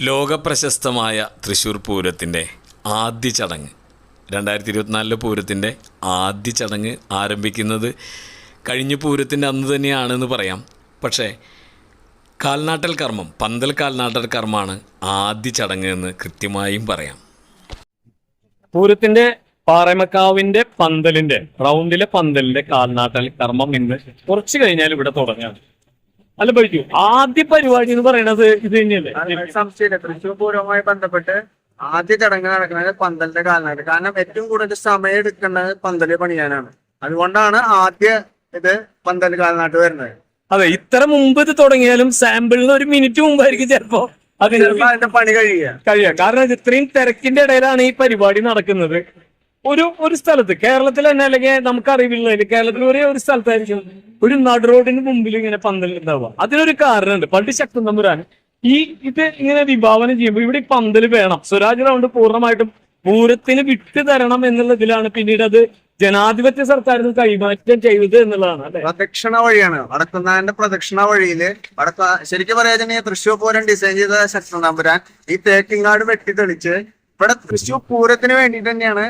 ലോകപ്രശസ്തമായ തൃശ്ശൂർ പൂരത്തിന്റെ ആദ്യ ചടങ്ങ്. രണ്ടായിരത്തി ഇരുപത്തിനാലിലെ പൂരത്തിന്റെ ആദ്യ ചടങ്ങ് ആരംഭിക്കുന്നത് കഴിഞ്ഞ പൂരത്തിന്റെ അന്ന് തന്നെയാണെന്ന് പറയാം. പക്ഷേ കാൽനാട്ടൽ കർമ്മം പന്തൽ കാൽനാട്ടൽ കർമ്മമാണ് ആദ്യ ചടങ്ങ് എന്ന് കൃത്യമായും പറയാം. പൂരത്തിന്റെ പാറമക്കാവിന്റെ പന്തലിന്റെ റൗണ്ടിലെ പന്തലിന്റെ കാൽനാട്ടൽ കർമ്മം ഇന്ന് കുറച്ച് കഴിഞ്ഞാൽ ഇവിടെ തുടങ്ങാണ് അല്ല പറ്റൂ ആദ്യ പരിപാടി എന്ന് പറയുന്നത് ഇത് തന്നെയല്ലേ? സംശയമില്ല. തൃശ്ശൂർ പൂരവുമായി ബന്ധപ്പെട്ട് ആദ്യ ചടങ്ങ് നടക്കുന്നത് പന്തലിന്റെ കാലനായിട്ട് കാരണം ഏറ്റവും കൂടുതൽ സമയം എടുക്കേണ്ടത് പന്തൽ പണിയാനാണ്. അതുകൊണ്ടാണ് ആദ്യ ഇത് പന്തൽ കാലനാട്ട് വരുന്നത്. അതെ ഇത്ര മുമ്പ് ഇത് തുടങ്ങിയാലും സാമ്പിളിന് ഒരു മിനിറ്റ് മുമ്പായിരിക്കും ചിലപ്പോ അതിന് അതിന്റെ പണി കഴിയുക. കഴിയുക. കാരണം ഇത് ഇത്രയും തിരക്കിന്റെ ഇടയിലാണ് ഈ പരിപാടി നടക്കുന്നത്. ഒരു ഒരു സ്ഥലത്ത്. കേരളത്തിൽ തന്നെ അല്ലെങ്കിൽ നമുക്ക് അറിവില്ല കേരളത്തിൽ ഒരേ ഒരു സ്ഥലത്തായിരിക്കും. ഒരു നടു റോഡിന് മുമ്പിൽ ഇങ്ങനെ പന്തൽ ഉണ്ടാവുക. അതിനൊരു കാരണമുണ്ട്. പണ്ട് ശക്തൻ തമ്പുരാൻ ഈ ഇത് ഇങ്ങനെ വിഭാവനം ചെയ്യുമ്പോൾ ഇവിടെ പന്തൽ വേണം. സ്വരാജ് റൗണ്ട് പൂർണമായിട്ടും പൂരത്തിന് വിട്ടു തരണം എന്നുള്ളതിലാണ് പിന്നീട് അത് ജനാധിപത്യ സർക്കാരിന് കൈമാറ്റം ചെയ്തത് എന്നുള്ളതാണ് അല്ലെ? പ്രദക്ഷിണ വഴിയാണ്. വടക്കുന്നാന്റെ പ്രദക്ഷിണ വഴിയിൽ വടക്ക ശരിക്കും പറയാ തൃശ്ശൂർ പൂരം ഡിസൈൻ ചെയ്ത ശക്തൻ തമ്പുരാൻ ഈ തേക്കിങ്ങാട് വെട്ടി തെളിച്ച് ഇവിടെ തൃശ്ശൂർ പൂരത്തിന് വേണ്ടിട്ട് തന്നെയാണ്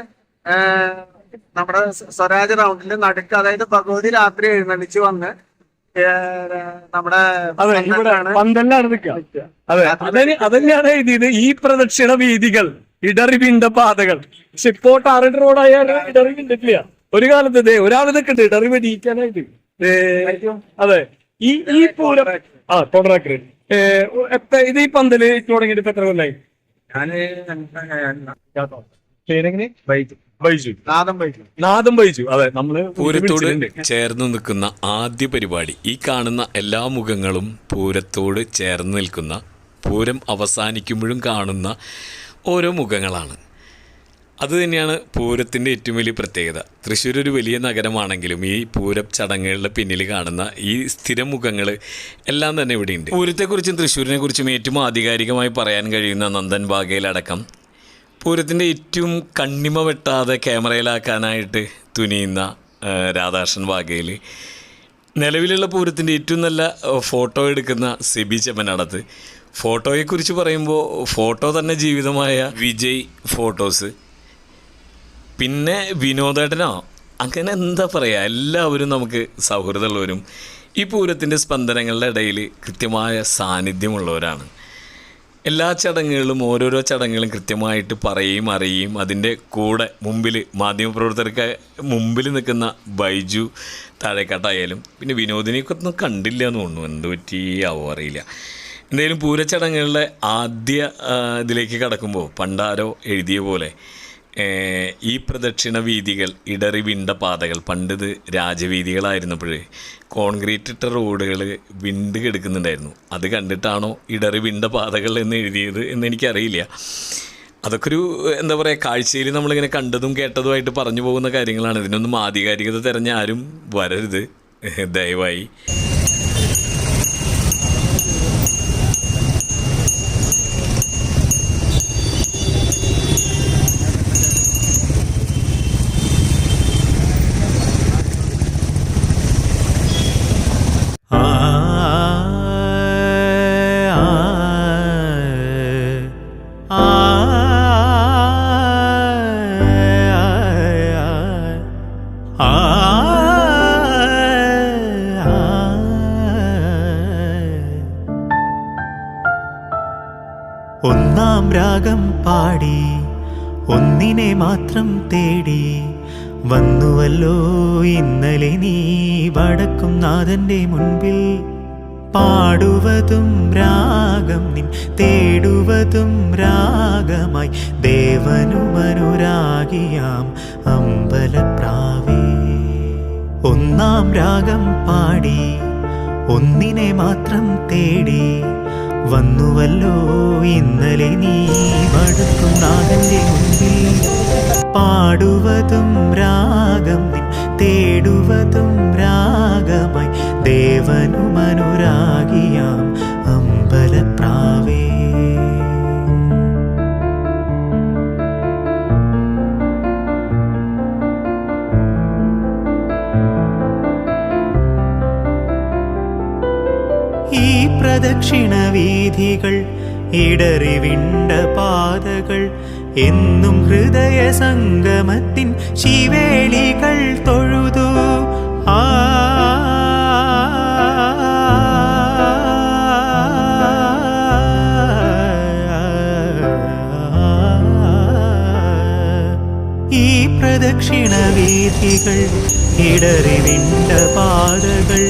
നമ്മുടെ സ്വരാജ് റൗണ്ടിന്റെ നടുക്ക് അതായത് ഭഗവതി രാത്രി എഴുന്നള്ളിച്ച് വന്ന് നമ്മുടെ അതെ ഇവിടെ പന്തലിലാണ് നിൽക്കുക. അതെ അതിന് അതന്നെയാണ് എഴുതിയത് ഈ പ്രദക്ഷിണ വീതികൾ ഇടറിവിണ്ട പാതകൾ. പക്ഷെ ഇപ്പോ ടാറിഡ് റോഡായാലും ഇടറി വിണ്ടിട്ടില്ല. ഒരു കാലത്ത് ദേ ഒരാൾ നിൽക്കുന്നുണ്ട് ഇടറി വെടിയിക്കാനായിട്ട്. അതെ ഈ ഈ പൂരം ആ കോൺട്രാക്ടർ ഇത് ഈ പന്തൽ തുടങ്ങിയിട്ട് എത്ര കൊല്ലായി? പേരെങ്ങനെ? ബൈജു. നാദം വൈകി നാദം ബൈജു. അതെ നമ്മൾ പൂരത്തോട്. ചേർന്ന് നിൽക്കുന്ന ആദ്യ പരിപാടി ഈ കാണുന്ന എല്ലാ മുഖങ്ങളും പൂരത്തോട് ചേർന്ന് നിൽക്കുന്ന പൂരം അവസാനിക്കുമ്പോഴും കാണുന്ന ഓരോ മുഖങ്ങളാണ്. അത് തന്നെയാണ് പൂരത്തിന്റെ ഏറ്റവും വലിയ പ്രത്യേകത. തൃശ്ശൂർ ഒരു വലിയ നഗരമാണെങ്കിലും ഈ പൂരം ചടങ്ങുകളുടെ പിന്നിൽ കാണുന്ന ഈ സ്ഥിരം മുഖങ്ങൾ എല്ലാം തന്നെ ഇവിടെയുണ്ട്. പൂരത്തെക്കുറിച്ചും തൃശ്ശൂരിനെക്കുറിച്ചും ഏറ്റവും ആധികാരികമായി പറയാൻ കഴിയുന്ന നന്ദൻ ബാഗയിലടക്കം പൂരത്തിന്റെ ഏറ്റവും കണ്ണിമ വെട്ടാതെ ക്യാമറയിലാക്കാനായിട്ട് തുനിയുന്ന രാധാകൃഷ്ണൻ വാഗയിൽ നിലവിലുള്ള പൂരത്തിന്റെ ഏറ്റവും നല്ല ഫോട്ടോ എടുക്കുന്ന സെബി ചെമ്മനടത്ത് ഫോട്ടോയെക്കുറിച്ച് പറയുമ്പോൾ ഫോട്ടോ തന്നെ ജീവിതമായ വിജയ് ഫോട്ടോസ്. പിന്നെ വിനോദേട്ടനോ? അങ്ങനെ എന്താ പറയുക എല്ലാവരും നമുക്ക് സൗഹൃദമുള്ളവരും ഈ പൂരത്തിന്റെ സ്പന്ദനങ്ങളുടെ ഇടയിൽ കൃത്യമായ സാന്നിധ്യമുള്ളവരാണ്. എല്ലാ ചടങ്ങുകളും ഓരോരോ ചടങ്ങുകളും കൃത്യമായിട്ട് പറയുകയും അറിയുകയും അതിന്റെ കൂടെ മുമ്പിൽ മാധ്യമപ്രവർത്തകർക്ക് മുമ്പിൽ നിൽക്കുന്ന ബൈജു താഴേക്കാട്ടായാലും പിന്നെ വിനോദിനെയൊക്കെ ഒന്നും കണ്ടില്ല എന്ന് തോന്നുന്നു. എന്ത് പറ്റിയാവോ അറിയില്ല. എന്തായാലും പൂരച്ചടങ്ങുകളുടെ ആദ്യ ഇതിലേക്ക് കടക്കുമ്പോൾ പണ്ടാരോ എഴുതിയ പോലെ ഈ പ്രദക്ഷിണ വീതികൾ ഇടറി വിണ്ട പാതകൾ പണ്ടിത് രാജവീതികളായിരുന്നപ്പോൾ കോൺക്രീറ്റ് ഇട്ട റോഡുകൾ വിണ്ട് കിടക്കുന്നുണ്ടായിരുന്നു. അത് കണ്ടിട്ടാണോ ഇടറി വിണ്ട പാതകൾ എന്ന് എഴുതിയത് എന്ന് എനിക്കറിയില്ല. അതൊക്കെ ഒരു എന്താ പറയുക കാഴ്ചയിൽ നമ്മളിങ്ങനെ കണ്ടതും കേട്ടതുമായിട്ട് പറഞ്ഞു പോകുന്ന കാര്യങ്ങളാണ്. ഇതിനൊന്നും ആധികാരികത തിരഞ്ഞ ആരും വരരുത്. ദയവായി. രാഗം പാടി ഒന്നിനെ മാത്രം തേടി. വന്നുവല്ലോ ഇന്നലെ നീ വടക്കും നാഥന്റെ മുൻപിൽ. പാടുവതും രാഗം നിൻ തേടുവതും രാഗമായി. ദേവനുമനുരാഗിയാം അമ്പലപ്രാവേ. ഒന്നാം രാഗം പാടി ഒന്നിനെ മാത്രം തേടി. വന്നുവല്ലോ ഇന്നലെ നീ മടുക്കും നാഗന്റെ മുൻപിൽ പാടുവതും രാഗം തേടുവതും രാഗമായി. ദേവനുമനുരാഗിയാം ഈ പ്രദക്ഷിണ വീഥികൾ ഇടറിവിണ്ട പാതകൾ എന്നും ഹൃദയ സംഗമത്തിൻ ശിവേളികൾ തൊഴുതു. ആ ഈ പ്രദക്ഷിണ വീഥികൾ പാതകൾ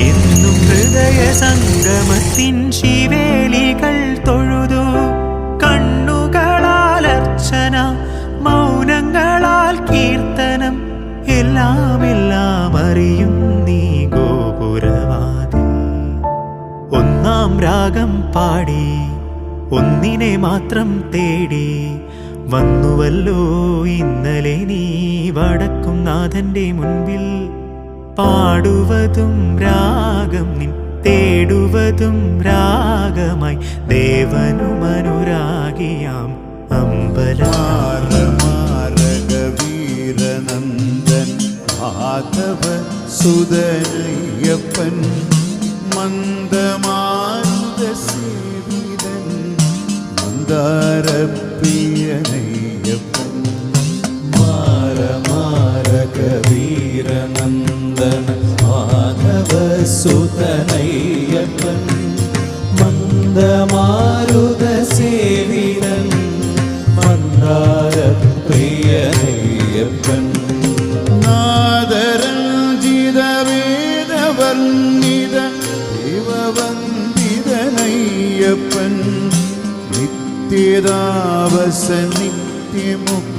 എന്നും ഹൃദയ സംഗമത്തിൻ ശിവേലികൾ തൊഴുതു. കണ്ണുകളാൽ അർച്ചന മൗനങ്ങളാൽ കീർത്തനം. എല്ലാം എല്ലാം അറിയും നീ ഗോപുരവാതിൽ. ഒന്നാം രാഗം പാടി ഒന്നിനെ മാത്രം തേടി. വന്നുവല്ലോ ഇന്നലെ നീ വടക്കും നാഥന്റെ മുൻപിൽ. പാടുവതും രാഗം നിൻ തേടുവതും രാഗമായി. ദേവനും അനുരാഗിയാം അമ്പലാരമാരകവീരനന്ദൻ ആതവ സുതനയ്യപ്പൻ മന്ദമാരുത സേവിതൻ மாதவ சுதனையப்பன் மந்த மாருத சேவினன் மந்தார பிரியனையப்பன் நாதரஞ்சித வேதவர்ணித திவவந்திதனையப்பன் நித்தியதாவச நித்தியமுக